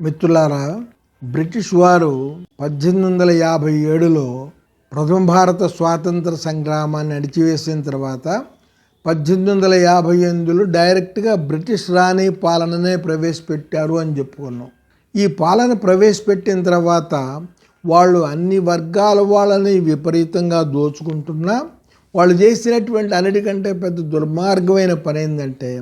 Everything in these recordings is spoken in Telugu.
మిత్రులారా బ్రిటిష్ వారు పద్దెనిమిది వందల యాభై ఏడులో ప్రథమ భారత స్వాతంత్ర సంగ్రామాన్ని అణిచివేసిన తర్వాత పద్దెనిమిది వందల యాభై ఎనిమిదిలో డైరెక్ట్గా బ్రిటిష్ రాణి పాలననే ప్రవేశపెట్టారు అని చెప్పుకున్నాం. ఈ పాలన ప్రవేశపెట్టిన తర్వాత వాళ్ళు అన్ని వర్గాల వాళ్ళని విపరీతంగా దోచుకుంటున్నా వాళ్ళు చేసినటువంటి అన్నిటికంటే పెద్ద దుర్మార్గమైన పని ఏంటంటే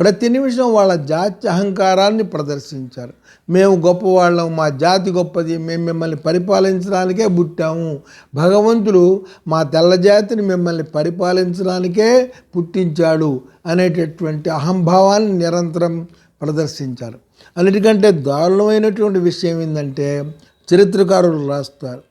ప్రతి నిమిషం వాళ్ళ జాతి అహంకారాన్ని ప్రదర్శించారు. మేము గొప్పవాళ్ళం మా జాతి గొప్పది మేము మిమ్మల్ని పరిపాలించడానికే పుట్టాము. భగవంతుడు మా తెల్ల జాతిని మిమ్మల్ని పరిపాలించడానికే పుట్టించాడు అనేటటువంటి అహంభావాన్ని నిరంతరం ప్రదర్శించారు. అన్నిటికంటే దారుణమైనటువంటి విషయం ఏంటంటే చరిత్రకారులు రాస్తారు.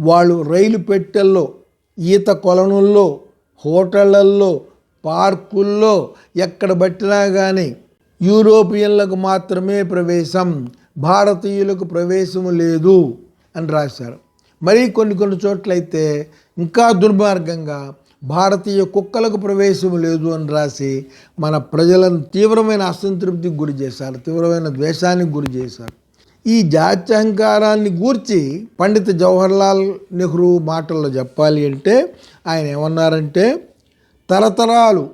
వాళ్ళు రైలు పెట్టెల్లో ఈత కొలనుల్లో హోటళ్ళల్లో పార్కుల్లో ఎక్కడ పట్టినా కానీ యూరోపియన్లకు మాత్రమే ప్రవేశం భారతీయులకు ప్రవేశం లేదు అని రాశారు. మరి కొన్ని కొన్ని చోట్లయితే ఇంకా దుర్మార్గంగా భారతీయ కుక్కలకు ప్రవేశం లేదు అని రాసి మన ప్రజలను తీవ్రమైన అసంతృప్తికి గురి చేశారు తీవ్రమైన ద్వేషానికి గురి చేశారు. ఈ జాత్యహంకారాన్ని గూర్చి పండిత జవహర్లాల్ నెహ్రూ మాటల్లో చెప్పాలి అంటే ఆయన ఏమన్నారంటే తరతరాలు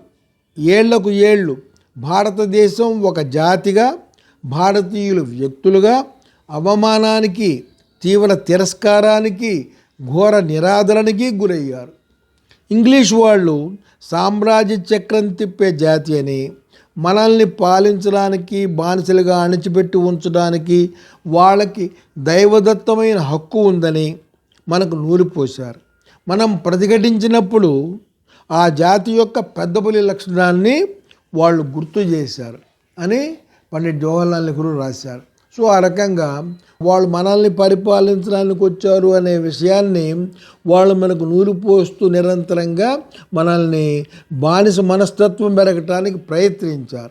ఏళ్ళకు ఏళ్ళు భారతదేశం ఒక జాతిగా భారతీయులు వ్యక్తులుగా అవమానానికి తీవ్ర తిరస్కారానికి ఘోర నిరాదరణకి గురయ్యారు. ఇంగ్లీష్ వాళ్ళు సామ్రాజ్య చక్రం తిప్పే జాతి అని మనల్ని పాలించడానికి బానిసలుగా అణిచిపెట్టి ఉంచడానికి వాళ్ళకి దైవదత్తమైన హక్కు ఉందని మనకు నూరిపోశారు. మనం ప్రతిఘటించినప్పుడు ఆ జాతి యొక్క పెద్దపులి లక్షణాన్ని వాళ్ళు గుర్తు చేశారు అని పండిట్ జవహర్లాల్ నెహ్రూ రాశారు. సో ఆ రకంగా వాళ్ళు మనల్ని పరిపాలించడానికి వచ్చారు అనే విషయాన్ని వాళ్ళు మనకు నూరిపోస్తూ నిరంతరంగా మనల్ని బానిస మనస్తత్వం పెరగటానికి ప్రయత్నించారు.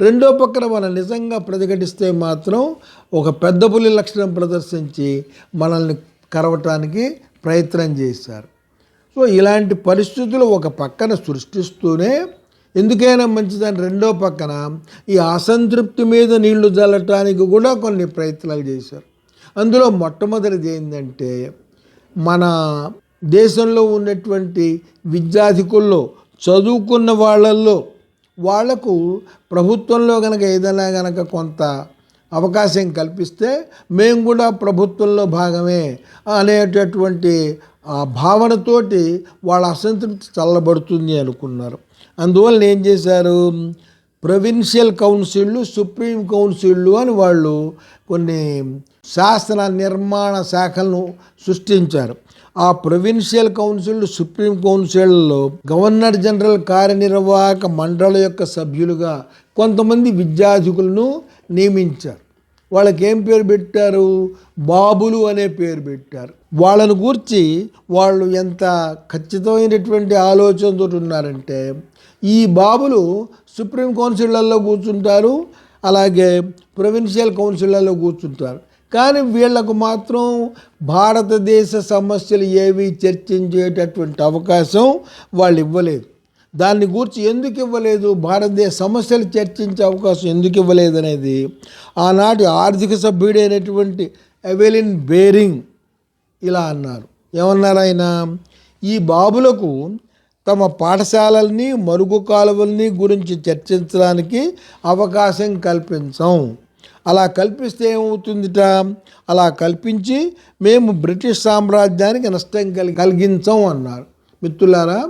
రెండో పక్కన మనం నిజంగా ప్రతిఘటిస్తే మాత్రం ఒక పెద్ద పులి లక్షణం ప్రదర్శించి మనల్ని కరవటానికి ప్రయత్నం చేశారు. సో ఇలాంటి పరిస్థితులు ఒక పక్కన సృష్టిస్తూనే ఎందుకైనా మంచిదని రెండో పక్కన ఈ అసంతృప్తి మీద నీళ్ళు చల్లటానికి కూడా కొన్ని ప్రయత్నాలు చేశారు. అందులో మొట్టమొదటిది ఏంటంటే మన దేశంలో ఉన్నటువంటి విద్యాధికుల్లో చదువుకున్న వాళ్ళల్లో వాళ్ళకు ప్రభుత్వంలో కనుక ఏదైనా కనుక కొంత అవకాశం కల్పిస్తే మేము కూడా ప్రభుత్వంలో భాగమే అనేటటువంటి ఆ భావనతోటి వాళ్ళ అసంతృప్తి చల్లబడుతుంది అనుకున్నారు. అందువల్ల ఏం చేశారు? ప్రొవిన్షియల్ కౌన్సిళ్ళు సుప్రీం కౌన్సిళ్ళు అని వాళ్ళు కొన్ని శాసన నిర్మాణ శాఖలను సృష్టించారు. ఆ ప్రొవిన్షియల్ కౌన్సిల్ సుప్రీం కౌన్సిల్లో గవర్నర్ జనరల్ కార్యనిర్వాహక మండలి యొక్క సభ్యులుగా కొంతమంది విద్యాధికులను నియమించారు. వాళ్ళకి ఏం పేరు పెట్టారు? బాబులు అనే పేరు పెట్టారు. వాళ్ళను గూర్చి వాళ్ళు ఎంత ఖచ్చితమైనటువంటి ఆలోచనతో ఉన్నారంటే ఈ బాబులు సుప్రీం కౌన్సిళ్ళలో కూర్చుంటారు అలాగే ప్రొవిన్షియల్ కౌన్సిళ్ళలో కూర్చుంటారు. కానీ వీళ్ళకు మాత్రం భారతదేశ సమస్యలు ఏవి చర్చించేటటువంటి అవకాశం వాళ్ళు ఇవ్వలేదు దాన్ని గురించి ఎందుకు ఇవ్వలేదు? భారతదేశ సమస్యలు చర్చించే అవకాశం ఎందుకు ఇవ్వలేదు అనేది ఆనాటి ఆర్థిక సభ్యుడైనటువంటి ఎవెలిన్ బేరింగ్ ఇలా అన్నారు. ఏమన్నారు ఆయన? ఈ బాబులకు తమ పాఠశాలల్ని మరుగు కాలువల్ని గురించి చర్చించడానికి అవకాశం కల్పించాం. అలా కల్పిస్తే ఏమవుతుందిట? అలా కల్పించి మేము బ్రిటిష్ సామ్రాజ్యానికి నష్టం కలి కలిగించాం అన్నారు. మిత్రులారా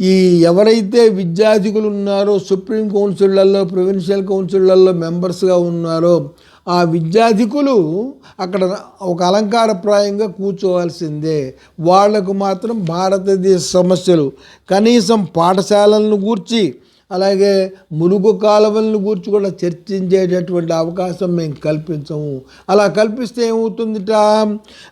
ఈ ఎవరైతే విద్యార్థికులు ఉన్నారో సుప్రీం కౌన్సిళ్ళలో ప్రొవిన్షియల్ కౌన్సిళ్ళలో మెంబర్స్గా ఉన్నారో ఆ విద్యార్థికులు అక్కడ ఒక అలంకారప్రాయంగా కూర్చోవాల్సిందే. వాళ్ళకు మాత్రం భారతదేశ సమస్యలు కనీసం పాఠశాలలను గూర్చి అలాగే ములుగు కాలువలను గూర్చి కూడా చర్చించేటటువంటి అవకాశం మేము కల్పించము. అలా కల్పిస్తే ఏమవుతుందిట?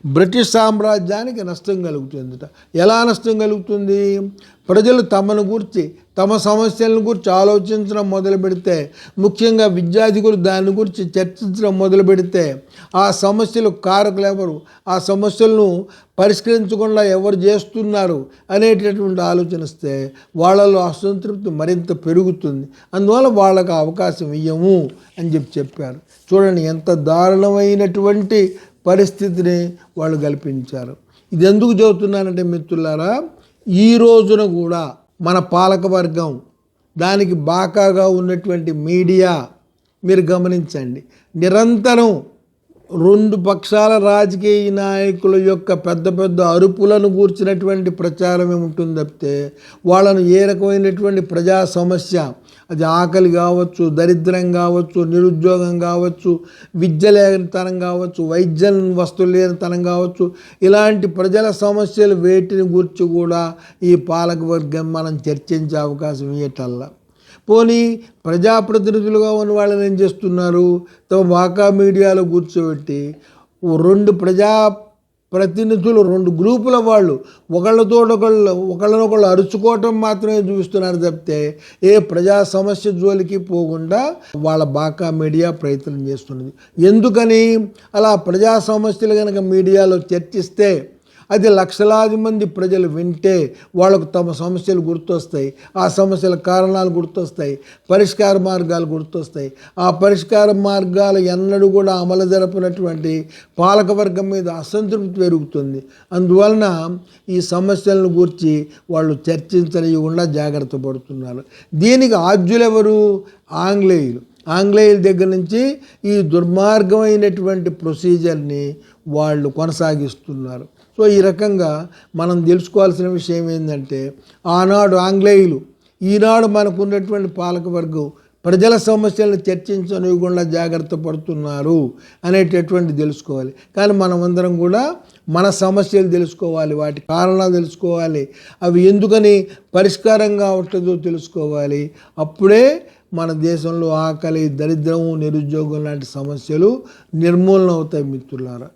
బ్రిటిష్ సామ్రాజ్యానికి నష్టం కలుగుతుందిట. ఎలా నష్టం కలుగుతుంది? ప్రజలు తమను గురించి తమ సమస్యలను గురించి ఆలోచించడం మొదలు పెడితే ముఖ్యంగా విద్యార్థికులు దాని గురించి చర్చించడం మొదలు పెడితే ఆ సమస్యలు కారకులు ఎవరు ఆ సమస్యలను పరిష్కరించకుండా ఎవరు చేస్తున్నారు? అనేటటువంటి ఆలోచనిస్తే వాళ్ళలో అసంతృప్తి మరింత పెరుగుతుంది. అందువల్ల వాళ్ళకు అవకాశం ఇయ్యము అని చెప్పి చెప్పారు. చూడండి ఎంత దారుణమైనటువంటి పరిస్థితిని వాళ్ళు కల్పించారు. ఇది ఎందుకు చెబుతున్నానంటే మిత్రులారా ఈ రోజున కూడా మన పాలకవర్గం దానికి బాకాగా ఉన్నటువంటి మీడియా మీరు గమనించండి. నిరంతరం రెండు పక్షాల రాజకీయ నాయకుల యొక్క పెద్ద పెద్ద అరుపులను కూర్చినటువంటి ప్రచారమే ఉంటుంది తప్పితే వాళ్ళను ఏ రకమైనటువంటి ప్రజా సమస్య అది ఆకలి కావచ్చు దరిద్రం కావచ్చు నిరుద్యోగం కావచ్చు విద్య లేనితనం కావచ్చు వైద్యం వస్తువులు లేనితనం కావచ్చు ఇలాంటి ప్రజల సమస్యలు వేటిని గురించి కూడా ఈ పాలకవర్గం మనం చర్చించే అవకాశం ఇవ్వటల్లా పోనీ ప్రజాప్రతినిధులుగా ఉన్న వాళ్ళని ఏం చేస్తున్నారు? తమ వాకా మీడియాలో కూర్చోబెట్టి రెండు ప్రజా ప్రతినిధులు రెండు గ్రూపుల వాళ్ళు ఒకళ్ళతో ఒకళ్ళు ఒకళ్ళనొకళ్ళు అరుచుకోవటం మాత్రమే చూపిస్తున్నారు తప్పితే ఏ ప్రజా సమస్య జోలికి పోకుండా వాళ్ళ బాకా మీడియా ప్రయత్నం చేస్తున్నది. ఎందుకని? అలా ప్రజా సమస్యలు కనుక మీడియాలో చర్చిస్తే అది లక్షలాది మంది ప్రజలు వింటే వాళ్ళకు తమ సమస్యలు గుర్తొస్తాయి. ఆ సమస్యల కారణాలు గుర్తొస్తాయి. పరిష్కార మార్గాలు గుర్తొస్తాయి. ఆ పరిష్కార మార్గాలు ఎన్నడూ కూడా అమలు జరపనటువంటి పాలకవర్గం మీద అసంతృప్తి పెరుగుతుంది. అందువలన ఈ సమస్యలను గురించి వాళ్ళు చర్చించలేకుండా జాగ్రత్త పడుతున్నారు. దీనికి ఆద్యులెవరు? ఆంగ్లేయులు. ఆంగ్లేయుల దగ్గర నుంచి ఈ దుర్మార్గమైనటువంటి ప్రొసీజర్ని వాళ్ళు కొనసాగిస్తున్నారు. సో ఈ రకంగా మనం తెలుసుకోవాల్సిన విషయం ఏంటంటే ఆనాడు ఆంగ్లేయులు ఈనాడు మనకు ఉన్నటువంటి పాలకవర్గం ప్రజల సమస్యలను చర్చించనివ్వకుండా జాగ్రత్త పడుతున్నారు అనేటటువంటి తెలుసుకోవాలి. కానీ మనమందరం కూడా మన సమస్యలు తెలుసుకోవాలి వాటి కారణాలు తెలుసుకోవాలి అవి ఎందుకని పరిష్కారం కావట్లేదో తెలుసుకోవాలి. అప్పుడే మన దేశంలో ఆకలి దరిద్రము నిరుద్యోగం లాంటి సమస్యలు నిర్మూలన అవుతాయి మిత్రులారా.